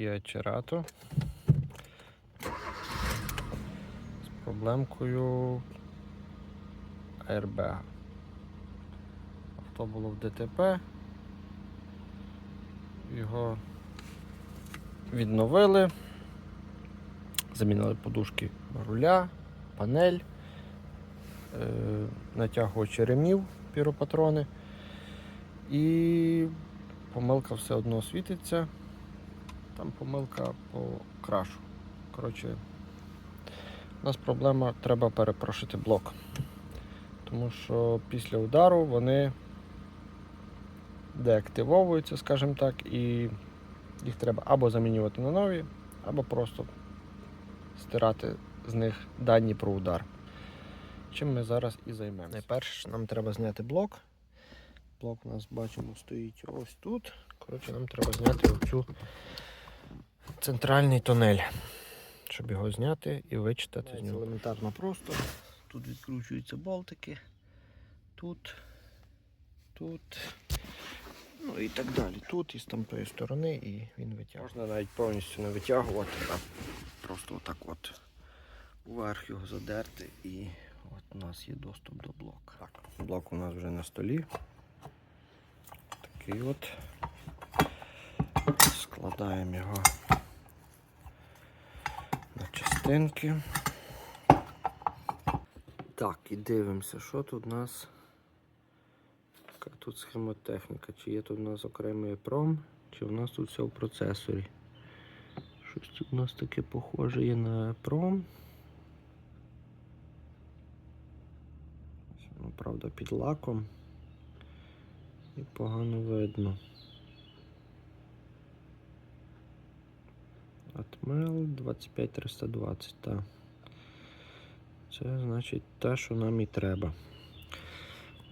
Kia Cerato з проблемкою airbag. Авто було в ДТП. Його відновили, замінили подушки руля, панель, е, натягувачі ремів, піропатрони. І помилка все одно світиться. Там помилка по крашу. Коротше, у нас проблема, треба перепрошити блок. Тому що після удару вони деактивовуються, скажімо так, і їх треба або замінювати на нові, або просто стирати з них дані про удар. Чим ми зараз і займемося. Найперше, нам треба зняти блок. Блок у нас бачимо стоїть ось тут. Коротше, нам треба зняти оцю центральний тунель, щоб його зняти і вичитати з нього. Елементарно просто. Тут відкручуються болтики, тут, тут, ну і так далі. Тут і з тамтої сторони, і він витягує. Можна навіть повністю не витягувати, а просто отак от вверх його задерти і от у нас є доступ до блока. Так, блок у нас вже на столі. Такий от. Складаємо його частинки. Так, і дивимося, що тут у нас. Яка тут схемотехніка? Чи є тут у нас окремий пром, чи у нас тут все в процесорі. Щось тут у нас таке похоже є на пром. Правда, під лаком. І погано видно. Atmel 25320, так. Це значить те, що нам і треба.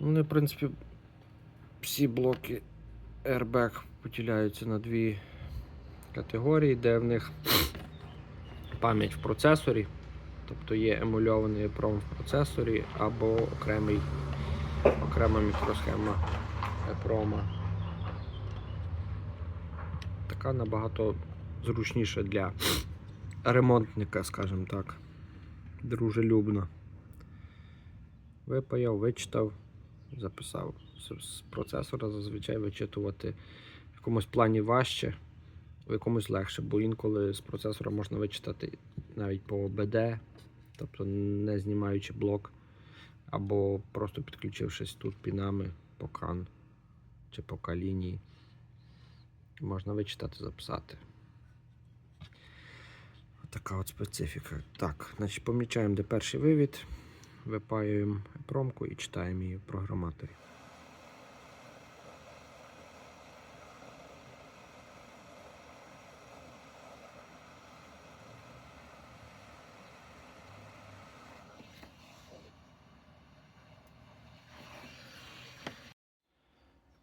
Вони, в принципі, всі блоки Airbag поділяються на дві категорії, де в них пам'ять в процесорі, тобто є емульований EEPROM в процесорі або окремий, окрема мікросхема EEPROM. Така набагато зручніша для ремонтника, скажімо так, дружелюбно. Випаяв, вичитав, записав. З- процесора зазвичай вичитувати в якомусь плані важче, в якомусь легше, бо інколи з процесора можна вичитати навіть по ОБД, тобто не знімаючи блок, або просто підключившись тут пінами по CAN чи по К-лінії. Можна вичитати, записати. Така от специфіка. Так, значить помічаємо, де перший вивід, випаюємо промку і читаємо її в програматорі.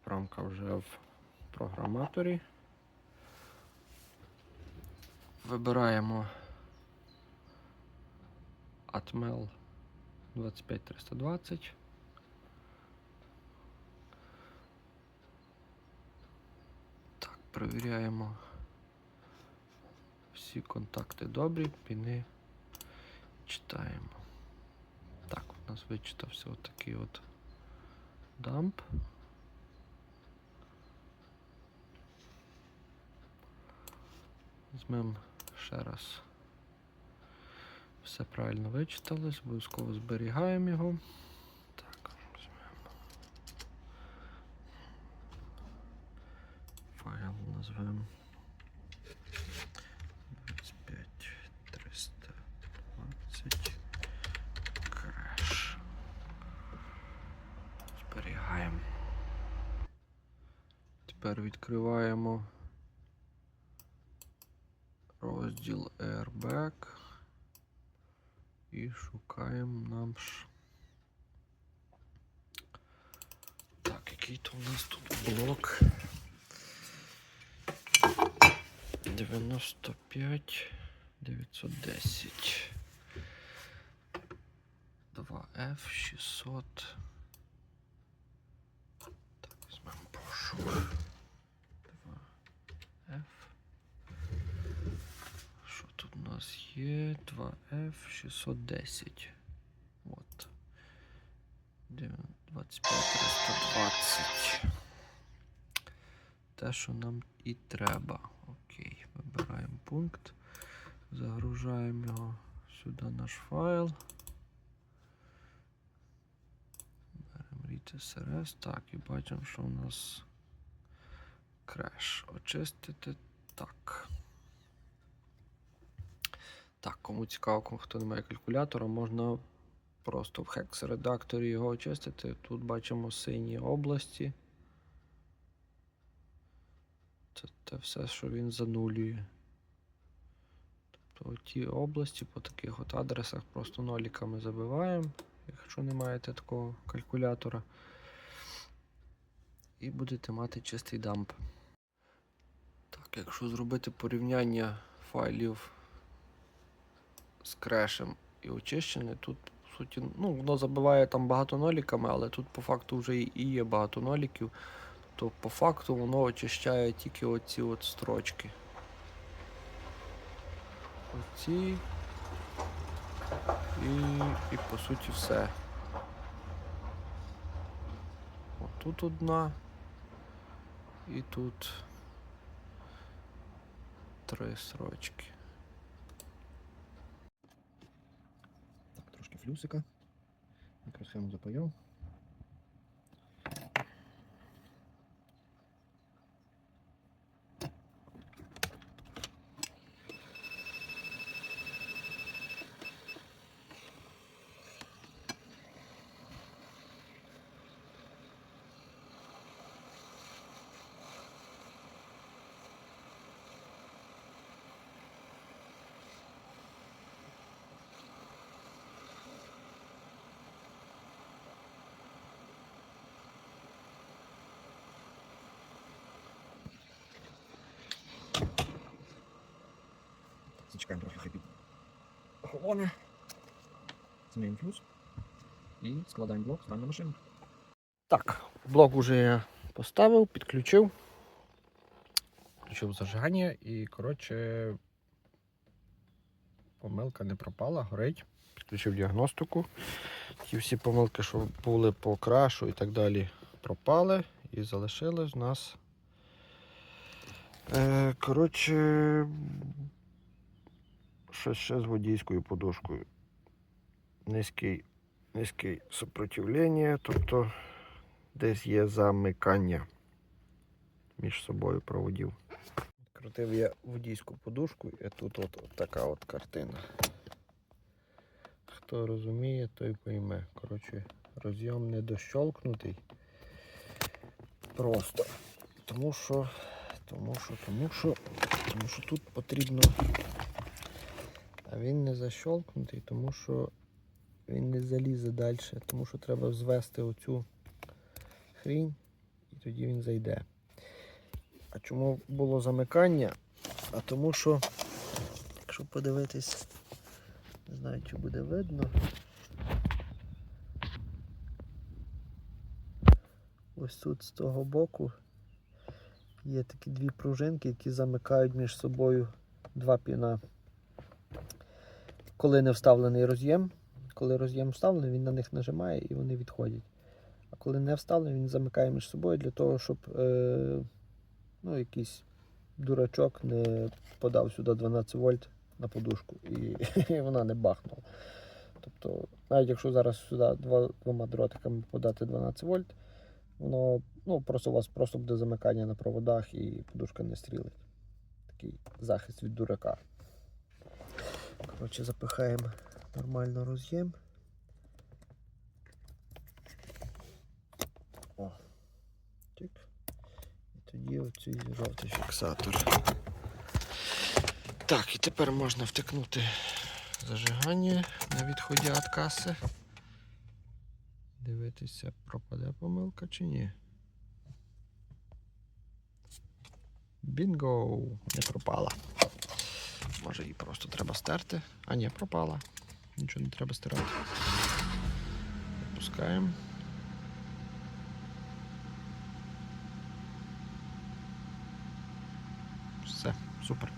Промка вже в програматорі. Вибираємо Atmel 25320. Так, перевіряємо. Всі контакти добрі, піни читаємо. Так, у нас вичитався отакий от дамп. Візьмемо ще раз. Все правильно вичиталось, обов'язково зберігаємо його. Так. Файл назвемо 25320 креш. Зберігаємо. Тепер відкриваємо розділ Airbag і шукаємо нам ж. Так, який то у нас тут блок? 95 910 2F 600 Так, візьмемо пошук Нас є 2F610. От. 25320. Те, що нам і треба. Окей, вибираємо пункт, загружаємо його сюди наш файл. Беремо SRS. Так, і бачимо, що у нас креш. Очистити так. Так, кому цікаво, хто не має калькулятора, можна просто в хекс-редакторі його очистити. Тут бачимо сині області. Це те все, що він занулює. Тобто ті області по таких от адресах просто ноліками забиваємо, якщо не маєте такого калькулятора. І будете мати чистий дамп. Так, якщо зробити порівняння файлів з крешем і очищене, тут, по суті, ну, воно забиває там багато ноліками, але тут по факту вже і є багато ноліків. То по факту воно очищає тільки оці от строчки. Оці. І, і по суті все. Отут одна. І тут три строчки. Флюсика. Мікросхему запаяв. Зачекаємо трохи хай під охолоне. Змінюємо флюс. І складаємо блок, ставимо на машину. Так, блок уже я поставив, підключив. Включив зажигання і, коротше, помилка не пропала, горить. Підключив діагностику. Ті всі помилки, що були по крашу і так далі, пропали. І залишилось в нас. Е, коротше, щось ще з водійською подушкою. Низький, низький сопротивлення, тобто десь є замикання між собою проводів. Крутив я водійську подушку і тут от, от така от картина. Хто розуміє, той пойме. Коротше, розйом не дощолкнутий. Просто. Тому що, тому що, тому що, тому що тут потрібно. Він не защолкнутий, тому що він не залізе далі, тому що треба звести оцю хрінь і тоді він зайде. А чому було замикання? А тому що, якщо подивитись, не знаю, чи буде видно. Ось тут з того боку є такі дві пружинки, які замикають між собою два піна. Коли не вставлений роз'єм, коли роз'єм вставлений, він на них нажимає і вони відходять. А коли не вставлений, він замикає між собою для того, щоб е, ну, якийсь дурачок не подав сюди 12 вольт на подушку і, і вона не бахнула. Тобто, навіть якщо зараз сюди двома дротиками подати 12 вольт, воно ну, просто у вас просто буде замикання на проводах і подушка не стрілить. Такий захист від дурака. Коротше, запихаємо нормально роз'єм. О. Тик. І тоді оцей жовтий фіксатор. Так, і тепер можна втикнути зажигання на відході від каси. Дивитися, пропаде помилка чи ні. Бінго! Не пропала. Може її просто треба стерти. А ні, пропала. Нічого не треба стирати. Опускаємо. Все, супер.